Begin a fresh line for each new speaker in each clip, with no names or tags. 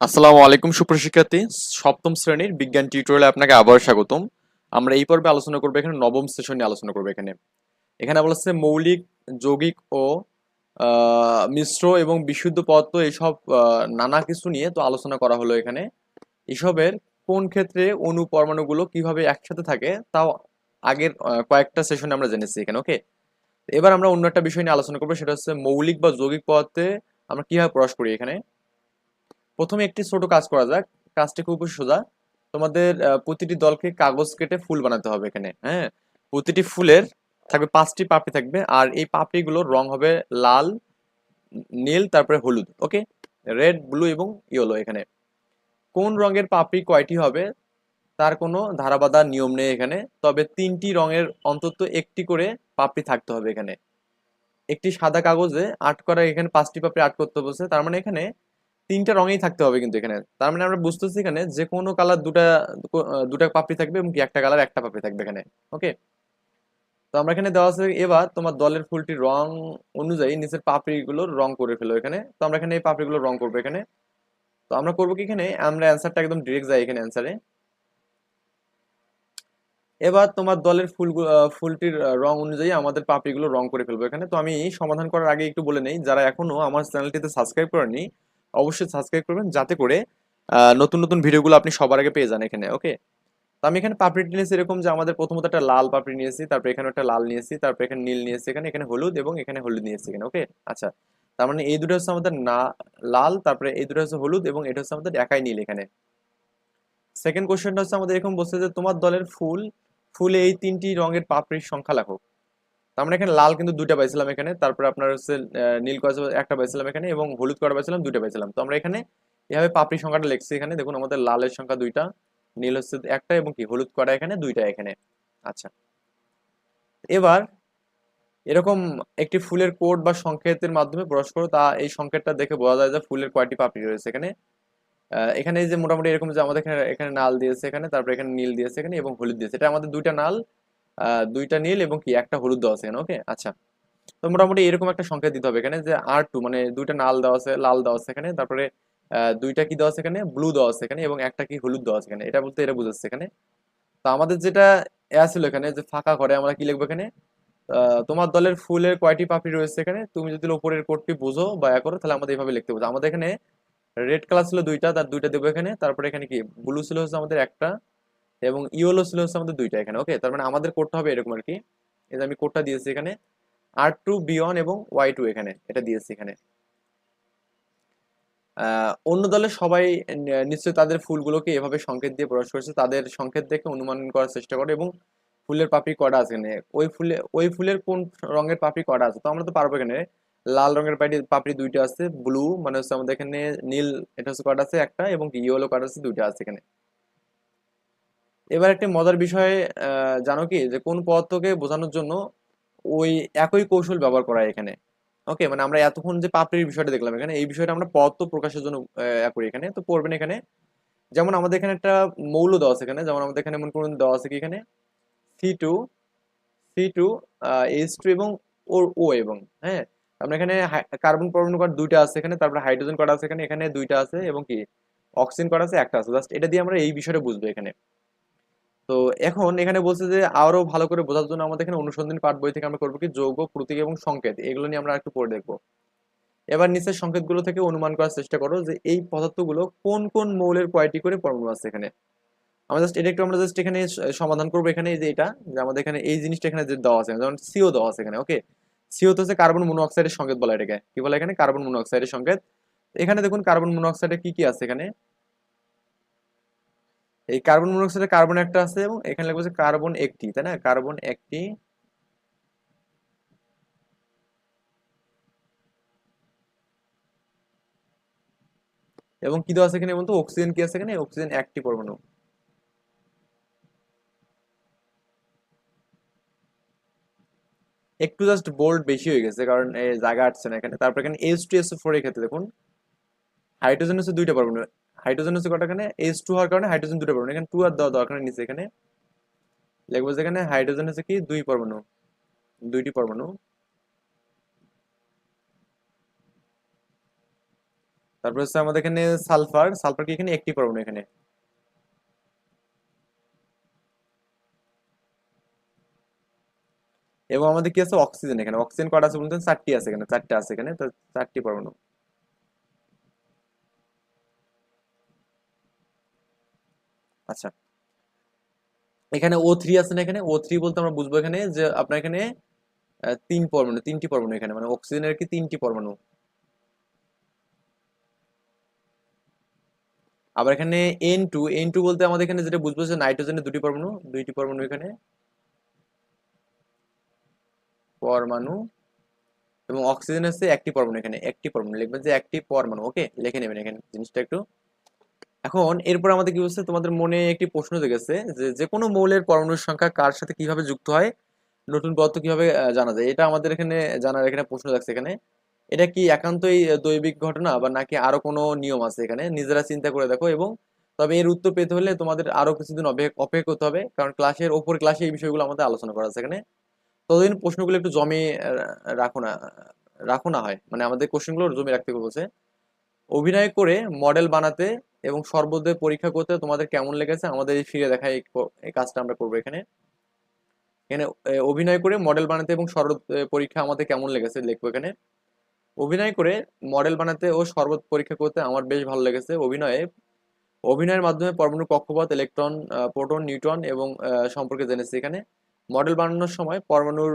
আসসালামু আলাইকুম সুপ্রশিক্ষার্থী সপ্তম শ্রেণির বিজ্ঞান টিউটোরিয়ালে আপনাকে আবার স্বাগতম। আমরা এই পর্বে আলোচনা করব, এখানে নবম সেশন নিয়ে আলোচনা করব এখানে। এখানে বলেছে মৌলিক, যৌগিক ও মিশ্র এবং বিশুদ্ধ পদার্থ এইসব নানা কিছু নিয়ে তো আলোচনা করা হলো এখানে। এসবের কোন ক্ষেত্রে অণু পরমাণুগুলো কীভাবে একসাথে থাকে, তাও আগের কয়েকটা সেশনে আমরা জেনেছি এখানে ওকে এবার আমরা অন্য একটা বিষয় নিয়ে আলোচনা করব, সেটা হচ্ছে মৌলিক বা যৌগিক পদার্থে আমরা কীভাবে প্রকাশ করি এখানে। প্রথমে একটি ছোট কাজ করা যাক। কাজটি খুব সোজা। তোমাদের প্রতিটি দলকে কাগজ কেটে ফুল বানাতে হবে এখানে হ্যাঁ? প্রতিটি ফুলের থাকবে পাঁচটি পাপড়ি থাকবে, আর এই পাপড়িগুলোর রং হবে লাল, নীল, তারপরে হলুদ ওকে রেড, ব্লু এবং ইয়েলো এখানে। কোন রঙের পাপড়ি কয়টি হবে, তার কোনো ধারাবাধা নিয়ম নেই এখানে। তবে তিনটি রঙের অন্তত একটি করে পাপড়ি থাকতে হবে এখানে। একটি সাদা কাগজে আর্ট করা, এখানে পাঁচটি পাপড়ি আট করতে বলছে তার মানে এখানে তিনটা রঙেই থাকতে হবে কিন্তু এখানে। তার মানে আমরা বুঝতেছি এখানে যে কোনো কালার দুটা দুটা পাপড়ি থাকবে এবং কি একটা কালার একটা পাপড়ি থাকবে এখানে ওকে তো আমরা এখানে দেওয়া আছে এবার তোমার দলের ফুলটির রং অনুযায়ী নিচের পাপড়িগুলোর রং করে ফেলো এখানে। তো আমরা এখানে এই পাপড়িগুলোর রং করব এখানে। তো আমরা করব কি এখানে? আমরা অ্যান্সারটা একদম ডিরেক্ট যাই এখানে অ্যান্সারে এবার তোমার দলের ফুল ফুলটির রং অনুযায়ী আমাদের পাপড়িগুলো রং করে ফেলব এখানে। তো আমি সমাধান করার আগে একটু বলে নেই, যারা এখনও আমার চ্যানেলটিতে সাবস্ক্রাইব করেনি অবশ্যই সাবস্ক্রাইব করবেন যাতে করে নতুন নতুন ভিডিওগুলো আপনি সবার আগে পেয়ে যান এখানে ওকে তো আমি এখানে পাপড়িটি নিয়েছি এরকম যে আমাদের প্রথমত একটা লাল পাপড়ি নিয়েছি তারপর এখানে একটা লাল নিয়েছি তারপর এখানে নীল নিয়েছি এখানে এখানে হলুদ এবং এখানে হলুদ নিয়েছি এখানে ওকে আচ্ছা তার মানে এই দুটো হচ্ছে আমাদের না, লাল, তারপরে এই দুটো হচ্ছে হলুদ এবং এটা হচ্ছে আমাদের একাই নীল এখানে। সেকেন্ড কোশ্চেনটা হচ্ছে আমাদের এরকম বলছে যে তোমার দলের ফুল, ফুলে এই তিনটি রঙের পাপড়ির সংখ্যা লেখো। আমরা এখানে লাল কিন্তু দুইটা পাইছিলাম এখানে, তারপরে আপনার হচ্ছে নীল করা একটা পাইছিলাম এখানে এবং হলুদ করা পাইছিলাম, দুইটা পাইছিলাম। তো আমরা এখানে এভাবে পাপড়ি সংখ্যাটা লিখছি এখানে। দেখুন, আমাদের লালের সংখ্যা দুইটা, নীল হচ্ছে একটা এবং কি, হলুদ করা এখানে দুইটা এখানে। আচ্ছা। এবার এরকম একটি ফুলের কোড বা সংকেতের মাধ্যমে প্রকাশ করো, তা এই সংকেতটা দেখে বোঝা যায় যে ফুলের কয়টি পাপড়ি রয়েছে এখানে। এখানে যে মোটামুটি এরকম যে আমাদের এখানে এখানে নাল দিয়েছে এখানে, তারপরে এখানে নীল দিয়েছে এখানে এবং হলুদ দিয়েছে। এটা আমাদের দুইটা নাল দুইটা নীল এবং কি একটা হলুদ দেওয়া আছে ওকে আচ্ছা। তো মোটামুটি এরকম একটা সংখ্যা দিতে হবে এখানে যে আর টু মানে দুইটা নাল দেওয়া আছে, লাল দেওয়া আছে এখানে, তারপরে দুইটা কি দেওয়া আছে এখানে? ব্লু দেওয়া আছে এখানে এবং একটা কি হলুদ দেওয়া আছে এখানে। এটা বলতে এটা বুঝাচ্ছে এখানে। তো আমাদের যেটা ছিল এখানে, যে ফাঁকা ঘরে আমরা কি লিখব এখানে? তোমার দলের ফুলের কয়টি পাপড়ি রয়েছে এখানে? তুমি যদি উপরের কোডটি বুঝো বা এ করো, তাহলে আমাদের এইভাবে লিখতে বুঝো আমাদের এখানে রেড কালার ছিল দুইটা, তার দুইটা দেবো এখানে। তারপরে এখানে কি? ব্লু ছিল হচ্ছে আমাদের একটা। এবং ইয়েলো ছিল হচ্ছে আমাদের দুইটা এখানে ওকে তার মানে আমাদের কোডটা হবে এরকম আর কি এই যে আমি কোডটা দিয়েছি এখানে আর টু বি ওয়ান এবং ওয়াই টু এখানে, এটা দিয়েছি এখানে। অন্য দলের সবাই নিশ্চয়ই তাদের ফুলগুলোকে এভাবে সংকেত দিয়ে প্রকাশ করেছে, তাদের সংকেত দেখে অনুমান করার চেষ্টা করে এবং ফুলের পাপড়ি কটা আছে এখানে। ওই ফুলে, ওই ফুলের কোন রঙের পাপড়ি কটা আছে? তো আমরা তো পারব এখানে। লাল রঙের পাপড়ি দুইটা আছে ব্লু মানে হচ্ছে আমাদের এখানে নীল, এটা হচ্ছে কটা আছে? একটা, এবং ইয়েলো কটা আছে? দুইটা আছে এখানে। এবার একটা মজার বিষয় জানো কি? যে কোন পদার্থকে বোঝানোর জন্য ওই একই কৌশল ব্যবহার করা এখানে। ওকে মানে আমরা এতক্ষণ যে পাপড়ির বিষয়টা দেখলাম এখানে, এই বিষয়টা আমরা পদার্থ প্রকাশের জন্য করি এখানে। তো পড়বেন এখানে। যেমন আমাদের এখানে একটা মৌল দেওয়া আছে এখানে। যেমন আমাদের এখানে মনে করুন দেওয়া আছে কি এখানে? C two C two H two এবং ওর ও এবং হ্যাঁ? আমরা এখানে কার্বন পরমাণু করা দুইটা আছে এখানে, তারপরে হাইড্রোজেন করা আছে এখানে এখানে দুইটা আছে এবং কি? অক্সিজেন করা আছে, একটা আছে। জাস্ট এটা দিয়ে আমরা এই বিষয়টা বুঝব এখানে। তো এখন এখানে বলছে যে আরও ভালো করে বোঝার জন্য আমাদের এখানে অনুসন্ধানী পাঠ বই থেকে আমরা করব কি যৌগ, প্রতীক এবং সংকেত। এগুলো নিয়ে আমরা একটু পড়ে দেখব। এবার নিচের সংকেতগুলো থেকে অনুমান করার চেষ্টা করো যে এই পদার্থগুলো কোন কোন মৌলের কয়টি করে পরমাণু আছে এখানে। আমরা জাস্ট এটা একটু আমরা জাস্ট এখানে সমাধান করব এখানে যে এটা, যে আমাদের এখানে এই জিনিসটা এখানে যে দেওয়া আছে, যেমন সিও দেওয়া আছে এখানে ওকে সিও তো হচ্ছে কার্বন মনোঅক্সাইডের সংকেত বলা এটাকে। কি বলে এখানে? কার্বন মনোঅক্সাইডের সংকেত। এখানে দেখুন কার্বন মনোঅক্সাইডে কি কি আছে এখানে? এই কার্বন মনোঅক্সাইডে কার্বন একটা আছে এবং এখানে লেখা কার্বন একটি, তাই না? কার্বন একটি এবং কি দেওয়া আছে এখানে অক্সিজেন কি আছে এখানে? অক্সিজেন একটি পরমাণু। একটু জাস্ট বোল্ড বেশি হয়ে গেছে কারণ জায়গা আটছে না এখানে। তারপর এখানে এইচ টু এস ফোর এর ক্ষেত্রে দেখুন হাইড্রোজেন হচ্ছে দুইটা পরমাণু। হাইড্রোজেন হচ্ছে কটা এখানে এইচ টু হওয়ার কারণে হাইড্রোজেন দুটো পরমাণু। এখানে টু আর দেওয়া দরকার নিচে এখানে। লিখব যে এখানে হাইড্রোজেন হচ্ছে কি? দুই পরমাণু। দুইটি পরমাণু। তারপর হচ্ছে আমাদের এখানে সালফার। সালফার কি এখানে? একটি পরমাণু এখানে। এবং আমাদের কি আছে? অক্সিজেন এখানে। অক্সিজেন কটা আছে বলতে চারটি আছে এখানে। চারটে আছে এখানে। তো চারটি পরমাণু। আচ্ছা। এখানে ও থ্রি আছে না এখানে? ও থ্রি বলতে আমরা বুঝব এখানে যে আপনার এখানে তিন পরমাণু, তিনটি পরমাণু এখানে মানে অক্সিজেনের কি তিনটি পরমাণু? আবার এখানে এন টু এন টু বলতে আমাদের এখানে যেটা বুঝব যে নাইট্রোজেনের দুটি পরমাণু, দুইটি পরমাণু এখানে। পরমাণু এবং অক্সিজেন হচ্ছে একটি পরমাণু এখানে, একটি পরমাণু, লিখবেন যে একটি পরমাণু ওকে লিখে নেবেন এখানে, জিনিসটা একটু এখন এরপর আমাদের কি বলছে? তোমাদের মনে একটি প্রশ্ন জেগেছে যে যে কোনো মৌলের পরমাণুর সংখ্যা কার সাথে কীভাবে যুক্ত হয়? নতুন পদার্থ কীভাবে জানা যায়? এটা আমাদের এখানে, জানার এখানে প্রশ্ন থাকছে এখানে। এটা কি একান্তই দৈবিক ঘটনা বা নাকি আরও কোনো নিয়ম আছে এখানে? নিজেরা চিন্তা করে দেখো এবং তবে এর উত্তর পেতে হলে তোমাদের আরও কিছুদিন অপেক্ষা করতে হবে। কারণ ক্লাসের, ওপর ক্লাসে এই বিষয়গুলো আমাদের আলোচনা করা আছে এখানে। ততদিন প্রশ্নগুলো একটু জমে রাখো না রাখো না হয়। মানে আমাদের কোশ্চেনগুলো জমে রাখতে বলছে। অভিনয় করে মডেল বানাতে এবং সর্বদয় পরীক্ষা করতে তোমাদের কেমন লেগেছে আমাদের এই ফিরে দেখা এই কাজটা আমরা করব এখানে। এখানে অভিনয় করে মডেল বানাতে এবং শরৎ পরীক্ষা আমাদের কেমন লেগেছে লিখব এখানে। অভিনয় করে মডেল বানাতে ও শরবত পরীক্ষা করতে আমার বেশ ভালো লেগেছে। অভিনয়ে, অভিনয়ের মাধ্যমে পরমাণুর কক্ষপথ ইলেকট্রন প্রোটন নিউট্রন এবং সম্পর্কে জেনেছি এখানে। মডেল বানানোর সময় পরমাণুর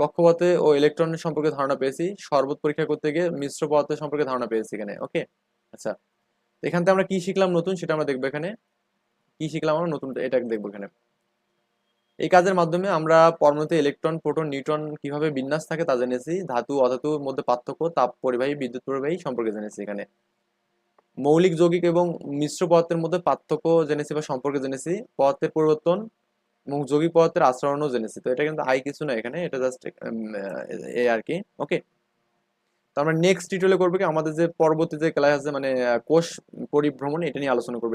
কক্ষপথে ও ইলেকট্রনের সম্পর্কে ধারণা পেয়েছি। শরবত পরীক্ষা করতে গিয়ে মিশ্র পদার্থের সম্পর্কে ধারণা পেয়েছি এখানে ওকে আচ্ছা। এখান থেকে আমরা কি শিখলাম নতুন সেটা আমরা দেখব এখানে। কি শিখলাম আমরা? নতুন এটা দেখব এখানে। এই কাজের মাধ্যমে আমরা পরমাণুতে ইলেকট্রন, প্রোটন, নিউট্রন কীভাবে বিন্যাস থাকে তা জেনেছি। ধাতু, অধাতুর মধ্যে পার্থক্য, তাপ পরিবাহী, বিদ্যুৎ পরিবাহী সম্পর্কে জেনেছি এখানে। মৌলিক, যৌগিক এবং মিশ্র পদার্থের মধ্যে পার্থক্য জেনেছি বা সম্পর্কে জেনেছি। পদার্থের পরিবর্তন এবং যৌগিক পদার্থের আচরণও জেনেছি। তো এটা কিন্তু আই কিছু না এখানে, এটা জাস্ট এ আর কি। ওকে আমরা নেক্সট টিউটোরিয়ালে করব কি আমাদের যে পরবর্তী যে ক্লাস আছে মানে কোষ পরিভ্রমণ, এটা নিয়ে আলোচনা করব।